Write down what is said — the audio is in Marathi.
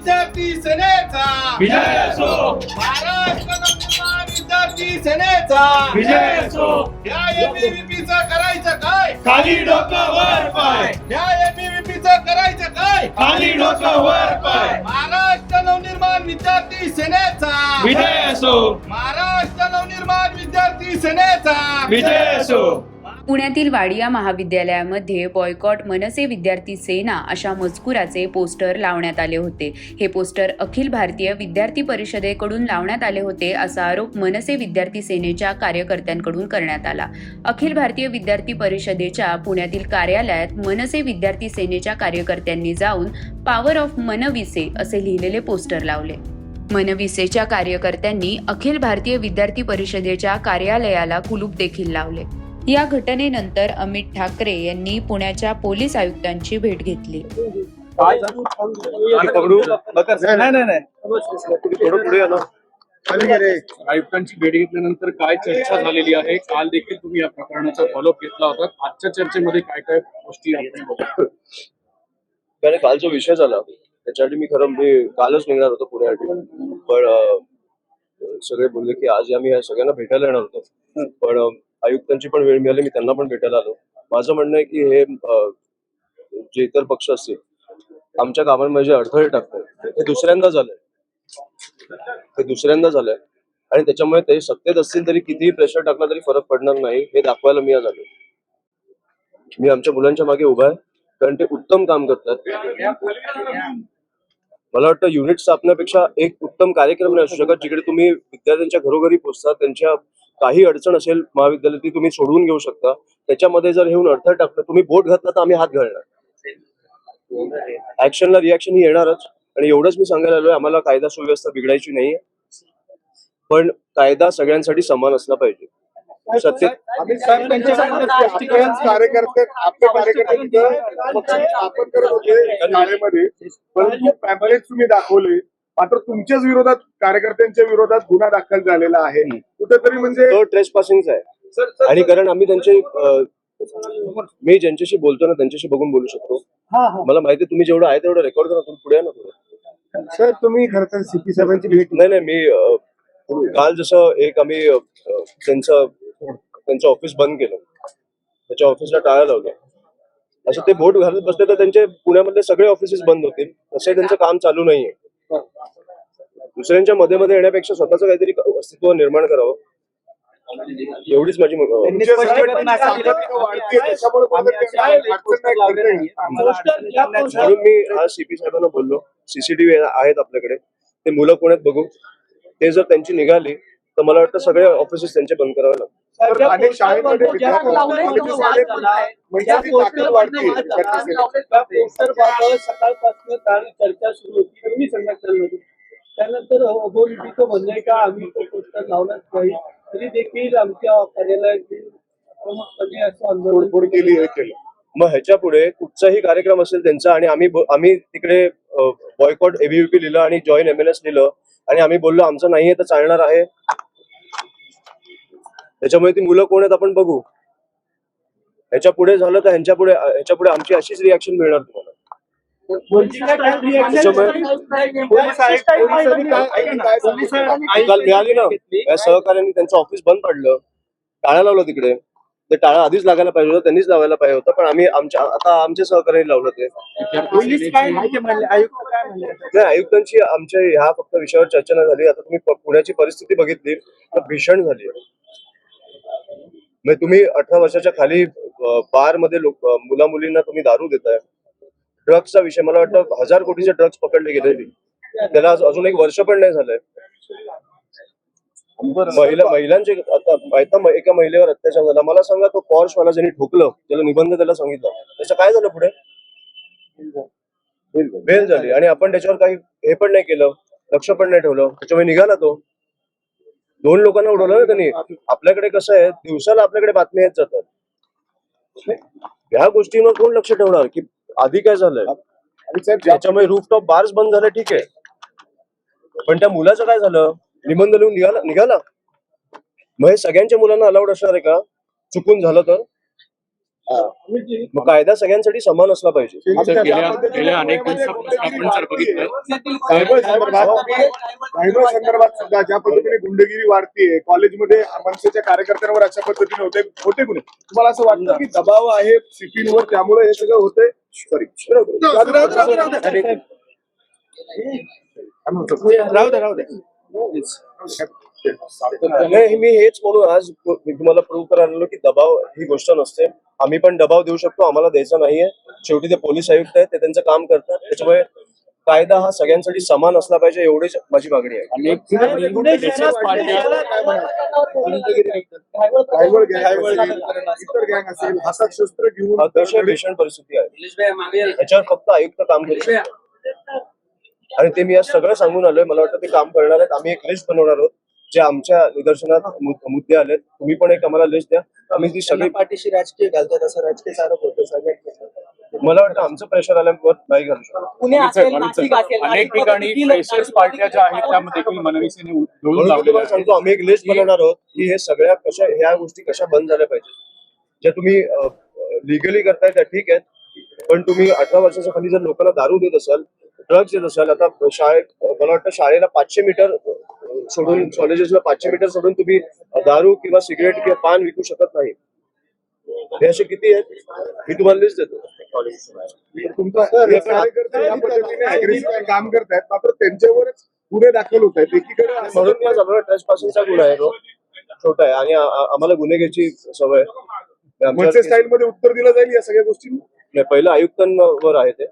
विद्यार्थी सेनेचा. विजय असो. महाराष्ट्र नवनिर्माण विद्यार्थी सेनेचा. विजय असो. या एबीव्हीपीचं करायचं काय? खाली डोकं वर पाय. या एबीव्हीपीचं करायचं काय? खाली डोकं वर पाय. महाराष्ट्र नवनिर्माण विद्यार्थी सेनेचा. विजय असो. महाराष्ट्र नवनिर्माण विद्यार्थी सेनेचा. विजय असो. पुण्यातील वाडिया महाविद्यालयामध्ये बॉयकॉट मनसे विद्यार्थी सेना अशा मजकुराचे पोस्टर लावण्यात आले होते. हे पोस्टर अखिल भारतीय विद्यार्थी परिषदेकडून लावण्यात आले होते असा आरोप मनसे विद्यार्थी सेनेच्या कार्यकर्त्यांकडून करण्यात आला. अखिल भारतीय विद्यार्थी परिषदेच्या पुण्यातील कार्यालयात मनसे विद्यार्थी सेनेच्या कार्यकर्त्यांनी जाऊन पॉवर ऑफ मनविसे असे लिहिलेले पोस्टर लावले. मनविसेच्या कार्यकर्त्यांनी अखिल भारतीय विद्यार्थी परिषदेच्या कार्यालयाला कुलूप देखील लावले. या घटनेनंतर अमित ठाकरे यांनी पुण्याच्या पोलीस आयुक्तांची भेट घेतली. आयुक्तांची भेट घेतल्यानंतर काय चर्चा झालेली आहे? काल देखील तुम्ही या प्रकरणाचा फॉलोअप घेतला होता. आजच्या चर्चेमध्ये काय काय गोष्टी आपण बघू? कारण काल जो विषय झाला. त्याच्यासाठी मी खरं म्हणजे कालच निघणार होतो पुण्यासाठी. पण सगळे बोलले की आज आम्ही या सगळ्यांना भेटायला येणार होतो. पण आयुक्तांची पण वेळ मिळाली मी त्यांना पण भेटायला आलो. माझं म्हणणं आहे की हे जे इतर पक्ष असतील आमच्या कामांमध्ये जे अडथळे टाकतात हे दुसऱ्यांदा झालंय. ते दुसऱ्यांदा झालंय. आणि त्याच्यामुळे ते सत्तेत असतील तरी कितीही प्रेशर टाकला तरी फरक पडणार नाही हे दाखवायला मी आज आलो मी आमच्या मुलांच्या मागे उभा आहे कारण ते उत्तम काम करतात. मला वाटतं युनिट स्थापण्यापेक्षा एक उत्तम कार्यक्रम नाही असू शकत जिकडे तुम्ही विद्यार्थ्यांच्या घरोघरी पोहोचता त्यांच्या काही अडचण असेल महाविद्यालय ती तुम्ही सोडवून घेऊ शकता. त्याच्यामध्ये जर येऊन अडथळ टाकलं तुम्ही बोट घातला तर आम्ही हात घालणार. ऍक्शनला रिॲक्शन ही येणारच. आणि एवढंच मी सांगायला आलोय आम्हाला कायदा सुव्यवस्था बिघडायची नाहीये. पण कायदा सगळ्यांसाठी समान असला पाहिजे. सत्तेत कार्यकर्ते आपले कार्यकर्ते करत होते शाळेमध्ये परंतु पॅम्पलेट तुम्ही दाखवले. मात्र तुमच्याच विरोधात कार्यकर्त्यांच्या विरोधात गुन्हा दाखल झालेला आहे. कुठेतरी म्हणजे तो ट्रेस पासिंगचा आहे. आणि कारण आम्ही त्यांचे मी ज्यांच्याशी बोलतो ना त्यांच्याशी बघून बोलू शकतो. मला माहिती तुम्ही जेवढं आहे तेवढं रेकॉर्ड करा तुम्ही पुढे ना. सर तुम्ही खरं तर सीपी साहेबांची भेट नाही नाही मी काल जसं एक आम्ही त्यांचं त्यांचं ऑफिस बंद केलं. त्याच्या ऑफिसला टाळा लावलं असं ते बोट घालत बसले तर त्यांचे पुण्यामधले सगळे ऑफिसेस बंद होतील. तसे त्यांचं काम चालू नाहीये. दुसऱ्यांच्या मध्ये मध्ये येण्यापेक्षा स्वतःच काहीतरी अस्तित्व निर्माण करावं. एवढीच माझी. म्हणून मी आज सीपी साहेबांना बोललो सीसीटीव्ही आहेत आपल्याकडे ते मुलं कोण आहेत बघू. ते जर त्यांची निघाली तर मला वाटतं सगळे ऑफिसेस त्यांचे बंद करावे लागतील. तर अनेक शाळेमध्ये. सकाळपासून चर्चा सुरू होती मी त्यानंतर ओबोलिटीचं म्हणणं आहे का आम्ही तो पोस्टर लावलाच नाही. तरी देखील आमच्या कार्यालयातील प्रमुखपणे असं आंदोलन तोडफोड केली. केलं मग ह्याच्या पुढे कुठचाही कार्यक्रम असेल त्यांचा आणि आम्ही आम्ही तिकडे बॉयकॉट एबीव्हीपी लिहिलं आणि जॉईन एमएनएस लिहिलं आणि आम्ही बोललो आमचं नाहीये तर चालणार आहे. त्याच्यामुळे ती मुलं कोण आहेत आपण बघू. ह्याच्या पुढे झालं तर ह्यांच्या पुढे ह्याच्या पुढे आमची अशीच रिॲक्शन मिळणार तुम्हाला? काल मिळाली ना? या सहकार्याने त्यांचं ऑफिस बंद पडलं. टाळा लावलं तिकडे. ते टाळा आधीच लागायला पाहिजे होतं त्यांनीच लावायला पाहिजे होतं पण आम्ही आमच्या आता आमच्या सहकार्याने लावलं ते. पोलीस काय म्हणले? आयुक्त काय म्हणले? नाही आयुक्तांची आमच्या ह्या फक्त विषयावर चर्चा नाही झाली. आता तुम्ही पुण्याची परिस्थिती बघितली तर भीषण झाली आहे. म्हणजे तुम्ही अठरा वर्षाच्या खाली बारमध्ये लोक मुला मुलींना तुम्ही दारू देताय. ड्रग्सचा विषय मला वाटतं हजार कोटीचे ड्रग्स पकडले गेलेले त्याला अजून एक वर्ष पण नाही झालंय. महिला महिलांचे आता एका महिलेवर अत्याचार झाला. मला सांगा तो पॉर्श वाला ज्यांनी ठोकलं त्याला निबंध त्याला सांगितलं. त्याचं काय झालं पुढे? बेल झाली. आणि आपण त्याच्यावर काही हे पण नाही केलं लक्ष पण नाही ठेवलं. त्याच्यामुळे निघाला तो. दोन लोकांना उडवलं ना त्यांनी आपल्याकडे कसं आहे दिवसाला आपल्याकडे बातम्या येत जातात. ह्या गोष्टींवर कोण लक्ष ठेवणार? की आधी काय झालंय? त्याच्यामुळे रूफटॉप बार्स बंद झाले ठीक आहे. पण त्या मुलाचं काय झालं? निबंध लिहून निघाला निघाला? मग हे सगळ्यांच्या मुलांना अलाउड असणार आहे का? चुकून झालं तर? मग कायदा सगळ्यांसाठी समान असला पाहिजे. आता गेल्या गेल्या अनेक दिवसापासून आपण जर बघितलं सायबर संदर्भात सायबर संदर्भात सुद्धा ज्या पद्धतीने गुंडगिरी वाढतीये कॉलेजमध्ये मनसेच्या कार्यकर्त्यांवर अशा पद्धतीने होते होते गुन्हे. तुम्हाला असं वाटतं की दबाव आहे सिपींवर त्यामुळे हे सगळं होतंय? सॉरी राहू दे राहू दे. नाही मी हेच म्हणून आज मी तुम्हाला प्रूव्ह करायला आलो की दबाव ही गोष्ट नसते. आम्ही पण दबाव देऊ शकतो आम्हाला द्यायचा नाहीये. शेवटी ते पोलीस आयुक्त आहेत ते त्यांचं काम करतात. त्याच्यामुळे कायदा हा सगळ्यांसाठी समान असला पाहिजे एवढीच माझी मागणी आहे. अतिशय भीषण परिस्थिती आहे. याच्यावर फक्त आयुक्त काम करू. आणि ते मी आज सगळं सांगून आलोय. मला वाटतं ते काम करणार आहेत. आम्ही एक लिस्ट बनवणार आहोत. जे आमच्या निदर्शनात मुद्दे आलेत तुम्ही पण एक आम्हाला लिस्ट द्या. आम्ही ती सगळी पाठीशी राजकीय घालतात असं राजकीय आरोप होतो सगळ्यात मला वाटतं आमचं प्रेशर आल्यावर नाही घालू शकत. अनेक ठिकाणी फ्रेशर्स पार्ट्या ज्या आहेत त्यामध्ये देखील मनवीसेने सांगतो आम्ही एक लिस्ट बनवणार आहोत की हे सगळ्या कशा ह्या गोष्टी कशा बंद झाल्या पाहिजे ज्या तुम्ही लिगली करताय त्या ठीक आहेत पण तुम्ही अठरा वर्षाच्या खाली जर लोकांना दारू देत असाल ड्रग्ज देत असाल आता शाळेत मला वाटतं शाळेला पाचशे मीटर सोडून कॉलेजेसला पाचशे मीटर सोडून तुम्ही दारू किंवा सिगरेट किंवा पान विकू शकत नाही. हे असे किती आहेत? मी तुम्हाला लिस्ट देतो. तुमचा हे कार्यकर्ते या पद्धतीने अग्रेसिव्ह काम करतायत मात्र त्यांच्यावरच गुन्हे दाखल होत आहेत. एकीकडे म्हणून माझा ट्रेस पासिंगचा गुन्हा आहे तो. छोटा आहे. आणि आम्हाला गुन्हे घ्यायची सवय स्टाईल मध्ये उत्तर दिलं जाईल या सगळ्या गोष्टी नाही, पहिलं आयुक्तांवर आहे ते.